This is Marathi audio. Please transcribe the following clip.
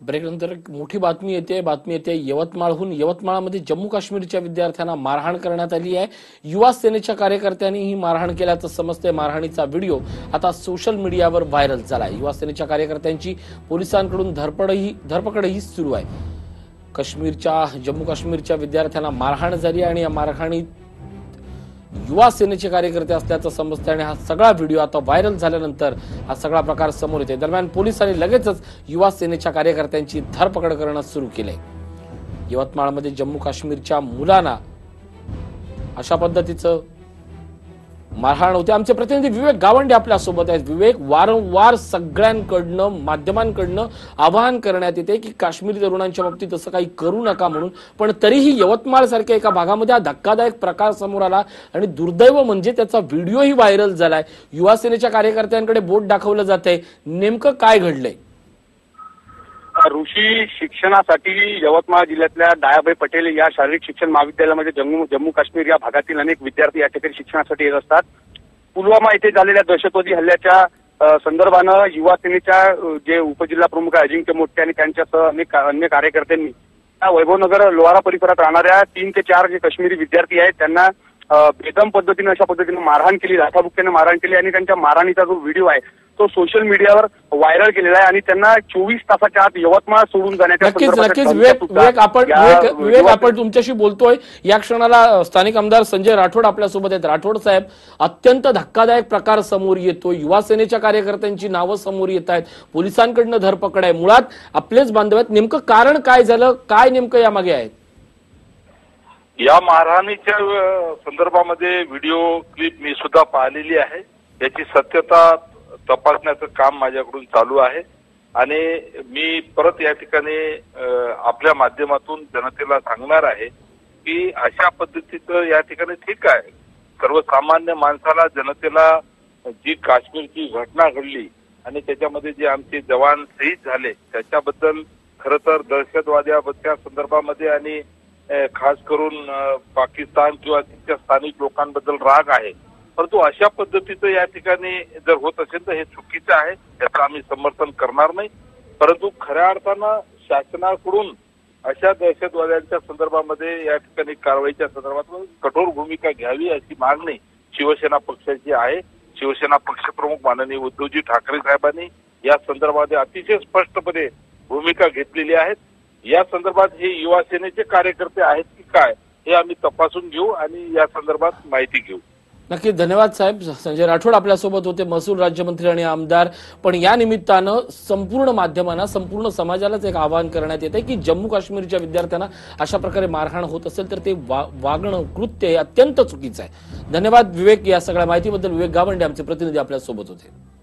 ब्रेकनंतर एक मोठी बातमी येते. बातमी येते यवतमाळहून. यवतमाळमध्ये जम्मू काश्मीरच्या विद्यार्थ्यांना मारहाण करण्यात आली आहे. युवा सेनेच्या कार्यकर्त्यांनी ही मारहाण केल्याचं समजते मारहाणीचा व्हिडिओ आता सोशल मीडियावर व्हायरल झाला युवा सेनेच्या कार्यकर्त्यांची पोलिसांकडून धरपडही धरपकडही सुरू आहे. काश्मीरच्या जम्मू काश्मीरच्या विद्यार्थ्यांना मारहाण झाली आणि या मारहाणीत युवा सेनेचे कार्यकर्ते असल्याचं समजतं आणि हा सगळा व्हिडिओ आता व्हायरल झाल्यानंतर हा सगळा प्रकार समोर येते दरम्यान पोलिसांनी लगेचच युवा सेनेच्या कार्यकर्त्यांची धरपकड करणं सुरू केलंय. यवतमाळमध्ये जम्मू काश्मीरच्या मुलांना अशा पद्धतीचं मारहाण होते. आमचे प्रतिनिधी विवेक गावंडे आपल्यासोबत आहेत. विवेक वारंवार सगळ्यांकडनं माध्यमांकडनं आवाहन करण्यात येते की काश्मीरी तरुणांच्या बाबतीत असं काही करू नका म्हणून. पण तरीही यवतमाळ सारख्या एका भागामध्ये हा धक्कादायक प्रकार समोर आला आणि दुर्दैव म्हणजे त्याचा व्हिडिओही व्हायरल झालाय. युवा सेनेच्या कार्यकर्त्यांकडे बोट दाखवलं जात आहे नेमकं काय घडलंय? ऋषी शिक्षणासाठी यवतमाळ जिल्ह्यातल्या दायाबाई पटेल या शारीरिक शिक्षण महाविद्यालयामध्ये जम्मू जम्मू काश्मीर या भागातील अनेक विद्यार्थी या ठिकाणी शिक्षणासाठी येत असतात. पुलवामा येथे झालेल्या दहशतवादी हल्ल्याच्या संदर्भानं युवा सेनेच्या जे उपजिल्हा प्रमुख आहे अजिंक्य मोठे आणि त्यांच्यासह अनेक अन्य कार्यकर्त्यांनी त्या वैभवनगर लोहारा परिसरात राहणाऱ्या तीन ते चार जे काश्मीरी विद्यार्थी आहेत त्यांना बेदम पद्धतीनं अशा पद्धतीनं मारहाण केली राथाबुक्क्याने मारहाण केली आणि त्यांच्या मारहाणीचा जो व्हिडिओ आहे तो सोशल मीडियावर व्हायरल केलेला आहे आणि त्यांना चोवीस तासाच्या आत यवतमाळ सोडून जाण्याच्या आपण तुमच्याशी बोलतोय. या क्षणाला स्थानिक आमदार संजय राठोड आपल्यासोबत आहेत. राठोड साहेब अत्यंत धक्कादायक प्रकार समोर येतो युवा सेनेच्या कार्यकर्त्यांची नावं समोर येत आहेत. पोलिसांकडनं धरपकड आहे. मुळात आपलेच बांधव आहेत. नेमकं कारण काय झालं? काय नेमकं यामागे आहे? या मारहाणीच्या संदर्भामध्ये व्हिडिओ क्लिप मी सुद्धा पाहिलेली आहे. याची सत्यता तपासण्याचं काम माझ्याकडून चालू आहे. आणि मी परत या ठिकाणी आपल्या माध्यमातून जनतेला सांगणार आहे की अशा पद्धतीचं या ठिकाणी ठीक आहे. सर्वसामान्य माणसाला जनतेला जी काश्मीरची घटना घडली आणि त्याच्यामध्ये जे आमचे जवान शहीद झाले त्याच्याबद्दल खरं तर दहशतवाद्याच्या संदर्भामध्ये आणि खास करून पाकिस्तान किंवा तिथच्या स्थानिक लोकांबद्दल राग आहे. परंतु अशा पद्धतीचं या ठिकाणी जर होत असेल तर हे चुकीचं आहे याचं आम्ही समर्थन करणार नाही. परंतु खऱ्या अर्थानं शासनाकडून अशा दहशतवाद्यांच्या संदर्भामध्ये या ठिकाणी कारवाईच्या संदर्भात कठोर भूमिका घ्यावी अशी मागणी शिवसेना पक्षाची आहे. शिवसेना पक्षप्रमुख माननीय उद्धवजी ठाकरे साहेबांनी या संदर्भात अतिशय स्पष्टपणे भूमिका घेतलेली आहेत. या संदर्भात हे युवा सेनेचे कार्यकर्ते आहेत की काय हे आम्ही तपासून घेऊ आणि या संदर्भात माहिती घेऊ. नक्की धन्यवाद साहेब. संजय राठोड आपल्यासोबत होते महसूल राज्यमंत्री आणि आमदार. पण या निमित्तानं संपूर्ण माध्यमांना संपूर्ण समाजालाच एक आवाहन करण्यात येते की जम्मू काश्मीरच्या विद्यार्थ्यांना अशा प्रकारे मारहाण होत असेल तर ते वा- वागणं कृत्य हे अत्यंत चुकीचं आहे. धन्यवाद विवेक या सगळ्या माहितीबद्दल. विवेक गावंडे आमचे प्रतिनिधी आपल्यासोबत होते.